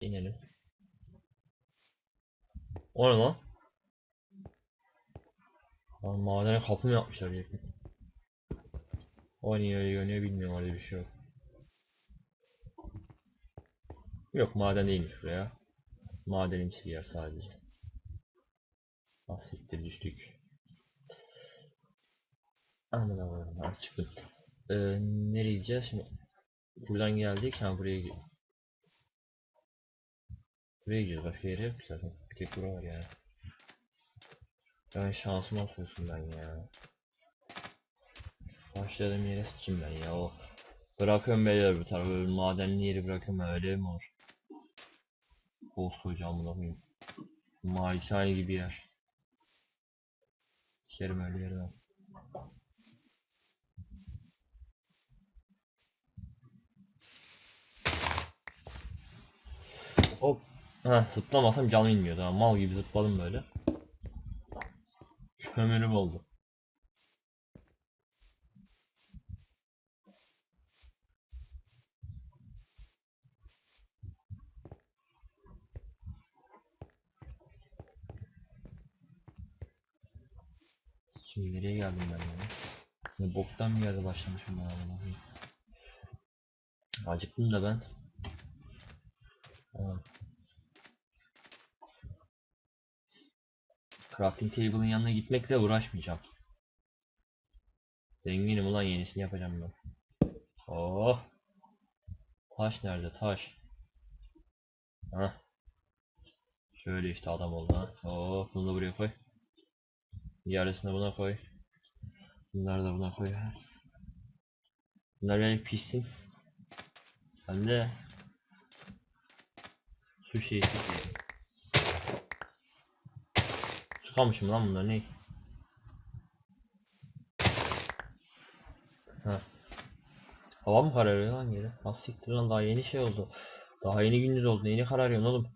İnelim. O ne lan? Lan madene kapı mı yapmışlar yakın? O niye öyle bilmiyorum öyle bir şey yok. Yok maden değilmiş buraya. Madenimsi yer sadece. Asiktir düştük. Anladım anladım artık. Ee, nereye gideceğiz şimdi? Buradan geldik ha buraya gi- Buraya gidiyoruz başka yok ki zaten. Bir tek bura var yani. Ben şansıma olsun ben ya. Başladığım yere sıçayım ben ya o. Bırakıyorum beyler bu tarafa madenli yeri bırakıyorum öyle mi olur? Koskoca amına koyayım. Malikane gibi yer. Sikerim öyle yeri ben. Hop. Ha zıplamasam canım inmiyordu ha. Mal gibi zıpladım böyle. Kömürüm oldu. Şimdi nereye geldim ben ya? Ne boktan bir yerde başlamışım ben koyayım. Acıktım da ben. Ha. Crafting table'ın yanına gitmekle uğraşmayacağım. Zenginim ulan yenisini yapacağım ben. Oh. Taş nerede taş? Hah. Şöyle işte adam oldu ha. Oh bunu da buraya koy. Yarısını buna koy. Bunları da buna koy. Bunlar yani pişsin. Ben de su şeysi Çıkamışım lan bunlar ne? Ha. Hava mı kararıyor lan? Az siktir lan daha yeni şey oldu. Daha yeni gündüz oldu. Yeni kararıyor oğlum.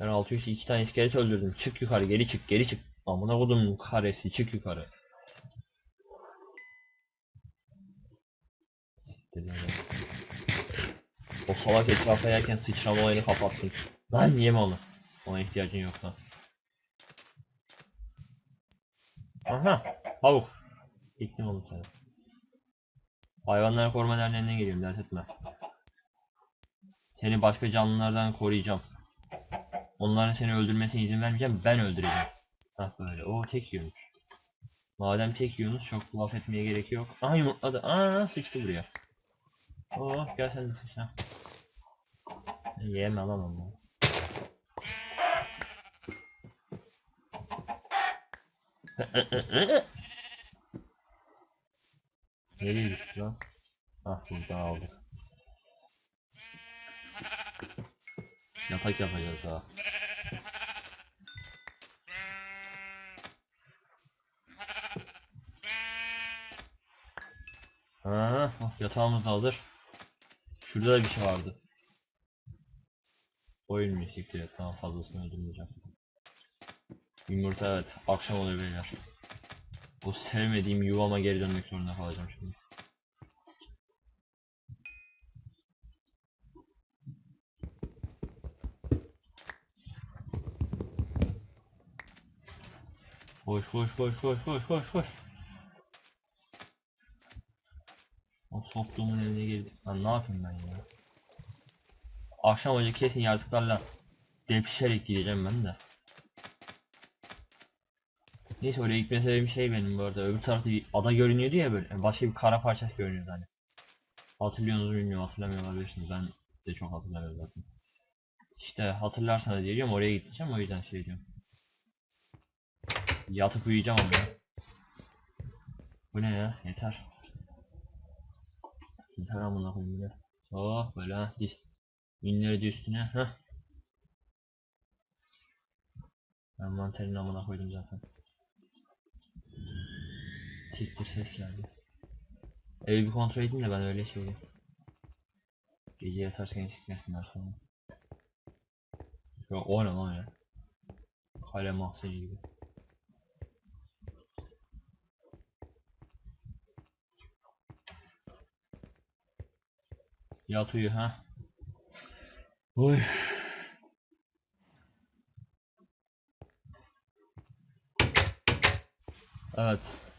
Ben 600 iki tane iskelet öldürdüm. Çık yukarı geri çık geri çık. Amına kodum karesi çık yukarı. O salak etrafa yerken sıçrama olayını kapattın. Lan yeme onu. Ona ihtiyacın yok lan. Aha tavuk. Gittim onu sana. Hayvanları koruma derneğine geliyorum dert etme. Seni başka canlılardan koruyacağım. Onların seni öldürmesine izin vermeyeceğim ben öldüreceğim. Hah böyle o tek yiyormuş. Madem tek yiyorsunuz çok laf etmeye gerek yok. Aha yumurtladı. Aa sıçtı buraya. Oh gel sen de sıç ha. Yeme lan onu. Nereye düştü lan? Ah buradan aldık. Yatak yapacağız ha. Ha, oh, yatağımız da hazır. Şurada da bir şey vardı. Oyun et tamam fazlasını öldürmeyeceğim. Yumurta evet akşam oluyor beyler. O sevmediğim yuvama geri dönmek zorunda kalacağım şimdi. Koş koş koş koş koş koş koş. O soktuğumun evine girdi. Lan ne yapayım ben ya? Akşam önce kesin yaratıklarla depişerek gideceğim ben de. Neyse oraya gitme sebebim şey benim bu arada. Öbür tarafta bir ada görünüyordu ya böyle. Başka bir kara parçası görünüyordu hani. Hatırlıyorsunuz bilmiyorum hatırlamıyor olabilirsiniz. Ben de çok hatırlamıyorum zaten. İşte hatırlarsanız diyorum oraya gideceğim o yüzden şey diyorum. Yatıp uyuyacağım ama. ya. Bu ne ya? Yeter. Yeter amına koyayım bile. Oh böyle ha diz. Minleri de üstüne ha. Ben manterin amına koydum zaten. Siktir ses geldi. Evi bir kontrol edeyim de ben öyle şey. Gece yatarken sikmesinler sonra. Yo, o ne lan ya? Kale mahzeni gibi. Yat uyu ha. Oy. Evet.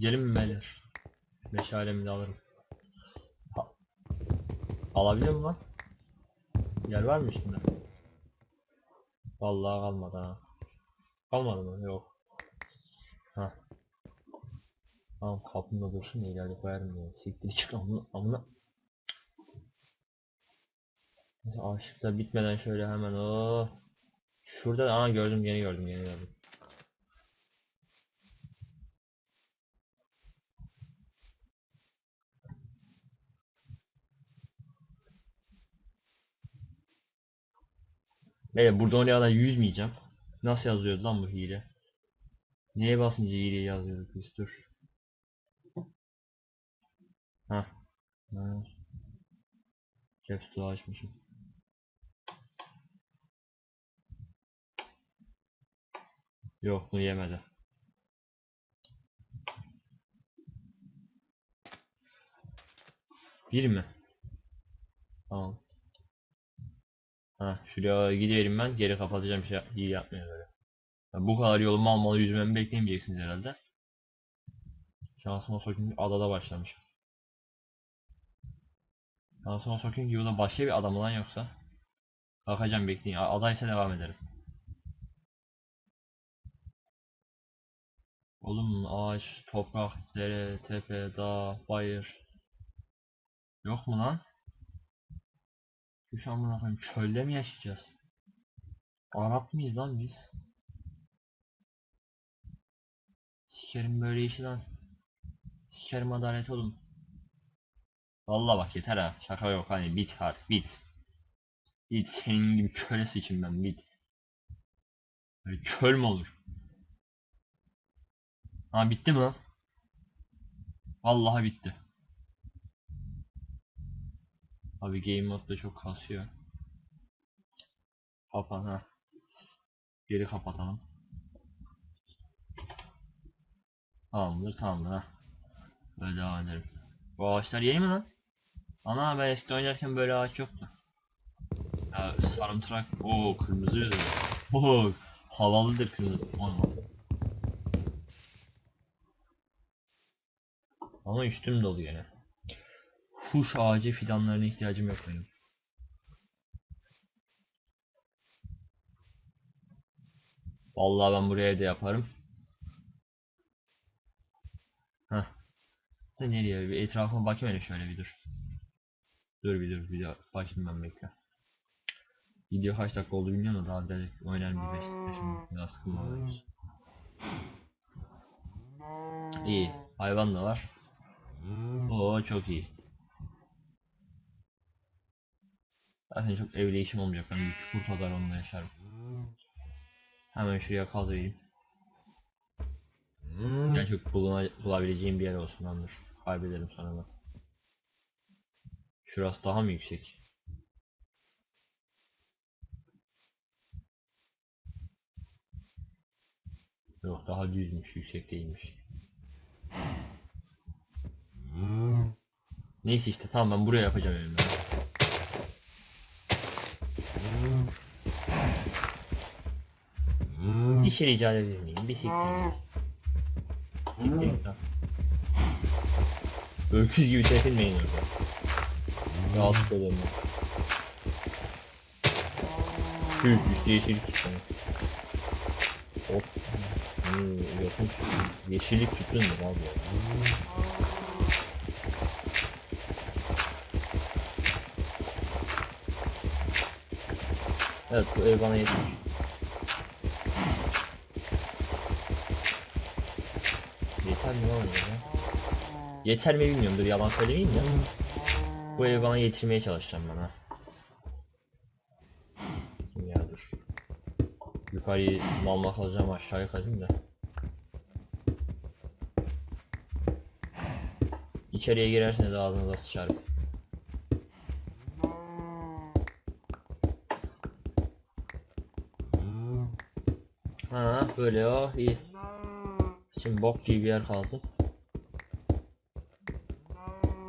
Gidelim mi beyler? Meşalemi de alırım. Ha. Alabiliyor mu lan? Yer var mı üstünde? Vallahi kalmadı ha. Kalmadı mı? Yok. Ha. Tamam kapımda dursun da ileride koyarım ya. Siktir çık amına. amına. Aşıkta bitmeden şöyle hemen o. Şurada da aa gördüm yeni gördüm yeni gördüm. Beyler burada oraya kadar yüzmeyeceğim. Nasıl yazıyordu lan bu hile? Neye basınca hile yazıyorduk biz dur. Hah. Ha. Caps Lock'u açmışım. Yok bunu yemedi. Bir mi? Tamam. Ha şuraya gidelim ben geri kapatacağım şey iyi yapmıyor böyle. Ya bu kadar yolu mal mal yüzmemi beklemeyeceksiniz herhalde. Şansıma sokayım adada başlamış. Şansıma sokayım yolda başka bir adam olan yoksa. Bakacağım bekleyin. Adaysa devam ederim. Oğlum ağaç, toprak, dere, tepe, dağ, bayır. Yok mu lan? Şu amına koyayım çölde mi yaşayacağız? Arap mıyız lan biz? Sikerim böyle işi lan. Sikerim adalet oğlum. Vallahi bak yeter ha. Şaka yok hani bit artık bit. Bit senin gibi kölesi için ben bit. Böyle köl mü olur? Ha bitti mi lan? Vallahi bitti. Abi game modda çok kasıyor. Kapan ha. Geri kapatalım. Tamamdır tamamdır ha. Böyle devam edelim. Bu ağaçlar yeni mi lan? Ana ben eskiden oynarken böyle ağaç yoktu. Ya sarımtırak. Oo kırmızı. Oo havalıdır kırmızı. Aman. Ama üstüm dolu yine. Huş ağacı fidanlarına ihtiyacım yok benim. Vallahi ben buraya da yaparım. Heh. Da nereye? Bir etrafıma bakayım hele şöyle bir dur. Dur bir dur bir de bakayım ben bekle. Video kaç dakika oldu bilmiyorum da daha birazcık oynarım bir 5 dakika biraz sıkılmalıyız. İyi. Hayvan da var. Oo çok iyi. Zaten çok evli işim olmayacak. Ben bir çukur kazar onunla yaşarım. Hemen şuraya kazayım. Yani çok bulabileceğim bir yer olsun lan dur. Kaybederim sonra da. Şurası daha mı yüksek? Yok daha düzmüş, yüksek değilmiş. Neyse işte tamam ben buraya yapacağım evimi. Bir şey rica edebilir miyim? Bir siktir git. Siktir git lan. Öküz gibi tepinmeyin orada. Rahatsız ederim. Tüh, üstü yeşillik tuttum. Hop. Hmm, yakın. Yeşillik tuttun mu abi? Evet bu ev bana yeter. Yeter mi lan ya? Yeter mi bilmiyorum dur yalan söylemeyeyim ya. Bu evi bana getirmeye çalışacağım bana. Kim ya dur. Yukarıyı malma kalacağım aşağıya kazayım da. İçeriye girerseniz ağzınıza sıçarım. Ha böyle o iyi. Şimdi bok gibi bir yer kaldı.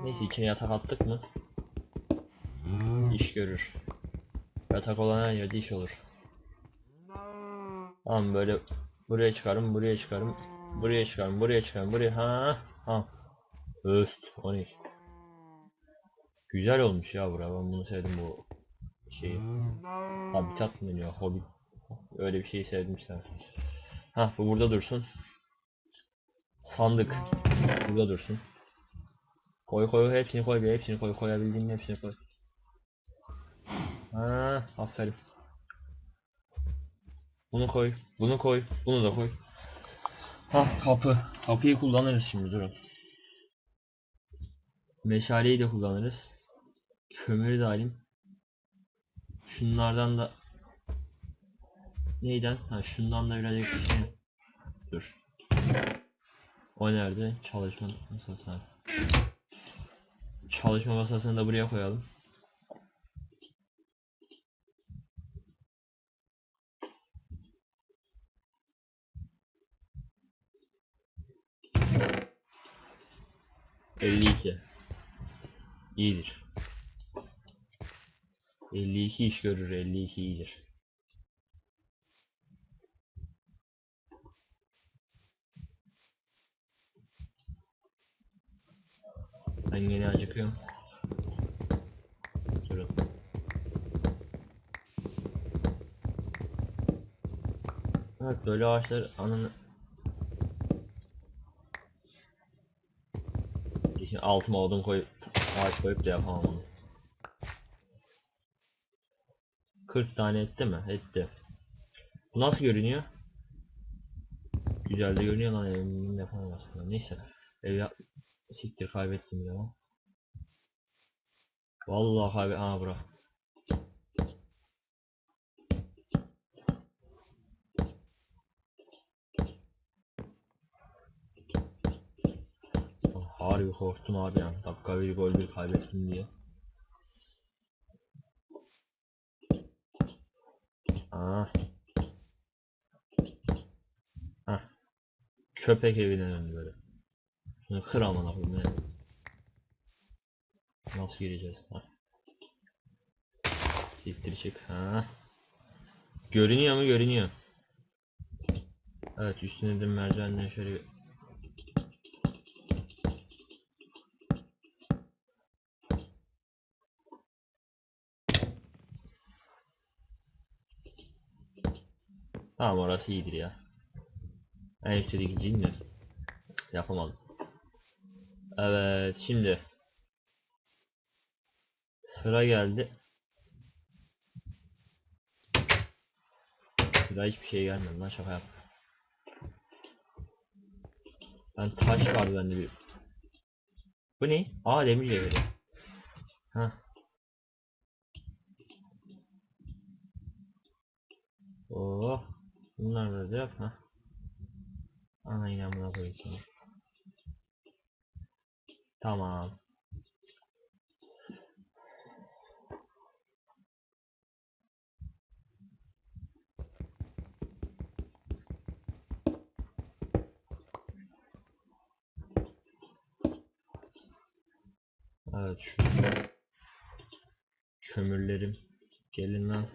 Neyse içine yatak attık mı? İş görür. Yatak olan her yerde iş olur. Tamam böyle buraya çıkarım, buraya çıkarım, buraya çıkarım, buraya çıkarım, buraya ha ha. Öst, o ne? Güzel olmuş ya bura. Ben bunu sevdim bu şeyi. Habitat mı deniyor? Hobi. Öyle bir şeyi sevdim işte. Ha bu burada dursun. Sandık. Burada dursun. Koy koy hepsini koy bir hepsini koy koyabildiğin hepsini koy. Ha aferin. Bunu koy, bunu koy, bunu da koy. Ha kapı. Kapıyı kullanırız şimdi durun. Meşaleyi de kullanırız. Kömürü de alayım. Şunlardan da Neyden? Ha şundan da birazcık bir şey. Dur. O nerede? Çalışma masası. Çalışma masasını da buraya koyalım. Elli iki. İyidir. 52 iş görür, 52 iyidir. Ben yine acıkıyorum. Durun. Evet böyle ağaçlar anını Şimdi altıma odun koyup ağaç koyup da yapamam onu. 40 tane etti mi? Etti. Bu nasıl görünüyor? Güzel de görünüyor lan evimin yapamam aslında. Neyse. Ev yap... Siktir kaybettim ya. Vallahi kaybet... Ha bura. Harbi korktum abi ya. Dakika bir gol bir kaybettim diye. Aa. Hah. Köpek evine döndü böyle. Şunu kır amına koyayım ya. Nasıl gireceğiz? Ha. Siktir çık. Ha. Görünüyor mu? Görünüyor. Evet üstüne de merdivenle şöyle Tamam orası iyidir ya. En üstteki cin mi? Yapamadım. Evet şimdi. Sıra geldi. Sıra hiçbir şey gelmedi lan şaka yap. Ben taş var bende bir. Bu ne? Aa demir cevheri. Ha. Oh. Bunlar yap ha. Ana buna koyayım. Tamam. Evet şu kömürlerim. Gelin lan.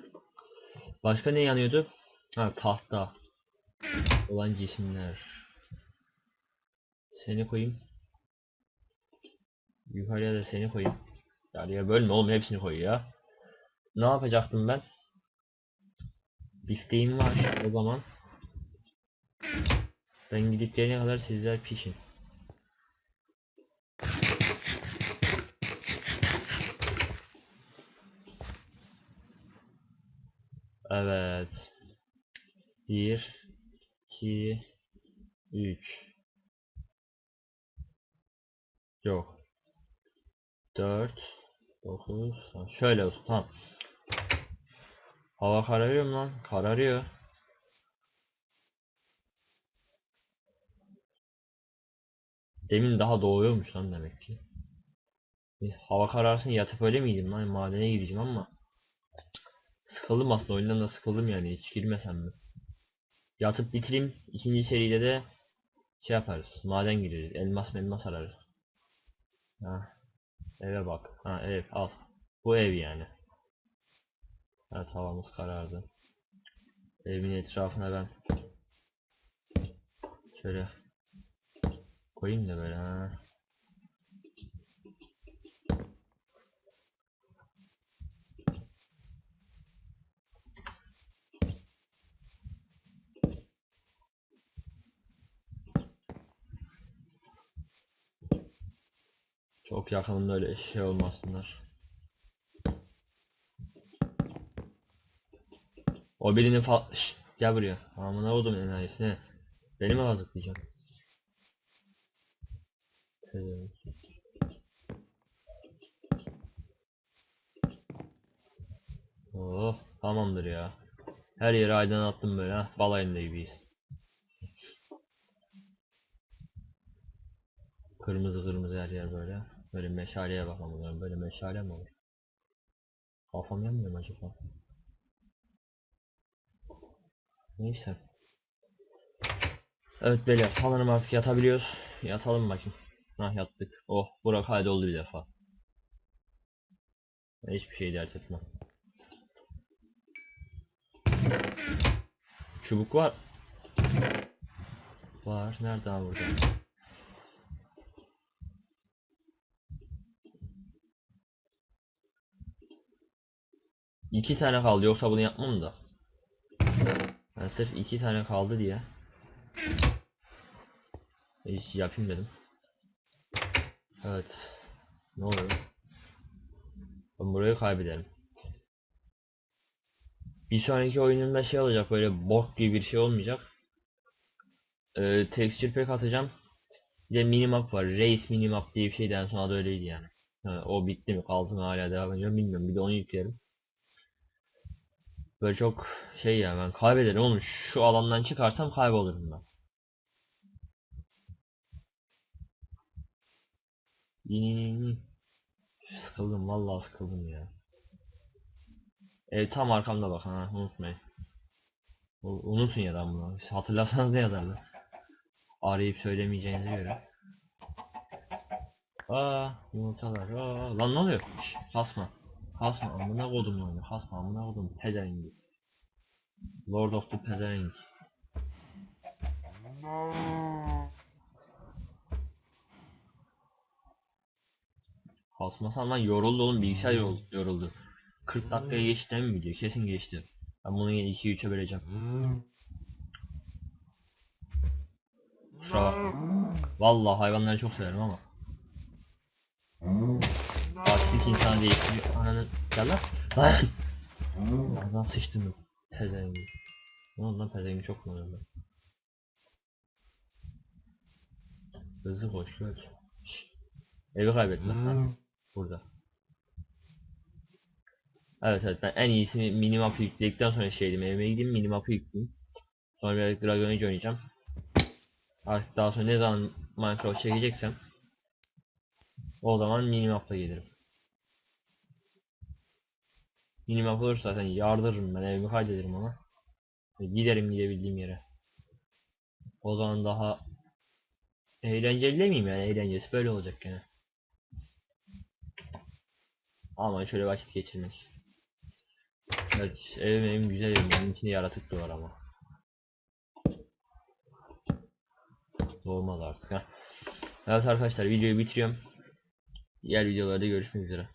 Başka ne yanıyordu? Ha tahta. Olan cisimler. Seni koyayım. Yukarıya da seni koyayım. Yarıya bölme oğlum hepsini koy ya. Ne yapacaktım ben? Bifteğim var o zaman. Ben gidip gelene kadar sizler pişin. Evet. 1 2 3 Yok. 4 9 Şöyle olsun tamam. Hava kararıyor mu lan? Kararıyor. Demin daha doğuyormuş lan demek ki. Hava kararsın yatıp öyle miydim lan madene gideceğim ama Sıkıldım aslında oyundan da sıkıldım yani hiç girmesem mi? Yatıp bitireyim ikinci seride de şey yaparız maden gireriz elmas elmas ararız. Ha. Eve bak. Ha ev al. Bu ev yani. Evet havamız karardı. Evin etrafına ben şöyle koyayım da böyle ha. Çok yakınımda öyle şey olmasınlar. O birinin fa... Şşt, gel buraya. Amına oldum enayisi ne? Beni mi azıklayacaksın? Pezevenk. Oh tamamdır ya. Her yeri aydınlattım böyle ha. Balayında gibiyiz. Kırmızı kırmızı her yer böyle. Böyle meşaleye bakalım. Böyle meşale mi olur? Kafam yanmıyor mu acaba? Neyse. Evet beyler sanırım artık yatabiliyoruz. Yatalım bakayım. Hah yattık. Oh bura kaydoldu bir defa. Hiçbir şey dert etmem. Çubuk var. Var. Nerede abi burada? İki tane kaldı yoksa bunu yapmam da. Ben sırf iki tane kaldı diye. Hiç yapayım dedim. Evet. Ne oluyor? Ben burayı kaybederim. Bir sonraki oyunumda şey olacak böyle bok gibi bir şey olmayacak. Ee, texture pack atacağım. Bir de minimap var. Race minimap diye bir şeydi en son adı öyleydi yani. Ha, o bitti mi kaldı mı hala devam ediyor bilmiyorum. Bir de onu yüklerim. Böyle çok şey ya ben kaybederim oğlum şu alandan çıkarsam kaybolurum ben. İn. Sıkıldım vallahi sıkıldım ya. Ev tam arkamda bak ha unutmayın. Unutun ya da bunu. Hatırlasanız ne yazarlar? Arayıp söylemeyeceğinize göre. Aa yumurtalar. Aa lan ne oluyor? Şş, kasma. Kasma amına kodum oyunu. Kasma amına kodum pezevengi. Lord of the Pezevenk. Kasmasan lan yoruldu oğlum bilgisayar yoruldu. yoruldu. 40 dakikaya geçti mi video? Kesin geçti. Ben bunu yine 2-3'e böleceğim. Kusura bakma. Vallahi hayvanları çok severim ama. Plastik insan değiştiriyor. Ananı. Gel lan. Ağzına sıçtım oldu lan pezevengi çok kullanıyorum ben. Hızlı koş. Şşş. Evi kaybettim. Ha, Burada. Evet evet ben en iyisi minimap'ı yükledikten sonra şeydim evime gideyim minimap'ı yükleyeyim. Sonra biraz Dragon Age oynayacağım. Artık daha sonra ne zaman Minecraft çekeceksem o zaman minimap'la gelirim. Minimap olursa zaten yardırırım ben evimi kaydederim ama. Giderim gidebildiğim yere. O zaman daha eğlenceli demeyeyim yani eğlencesi böyle olacak yani. Ama şöyle vakit geçirmek. Evet evim evim güzel evim evin içinde yaratık da var ama. Olmaz artık ha. Evet arkadaşlar videoyu bitiriyorum. Diğer videolarda görüşmek üzere.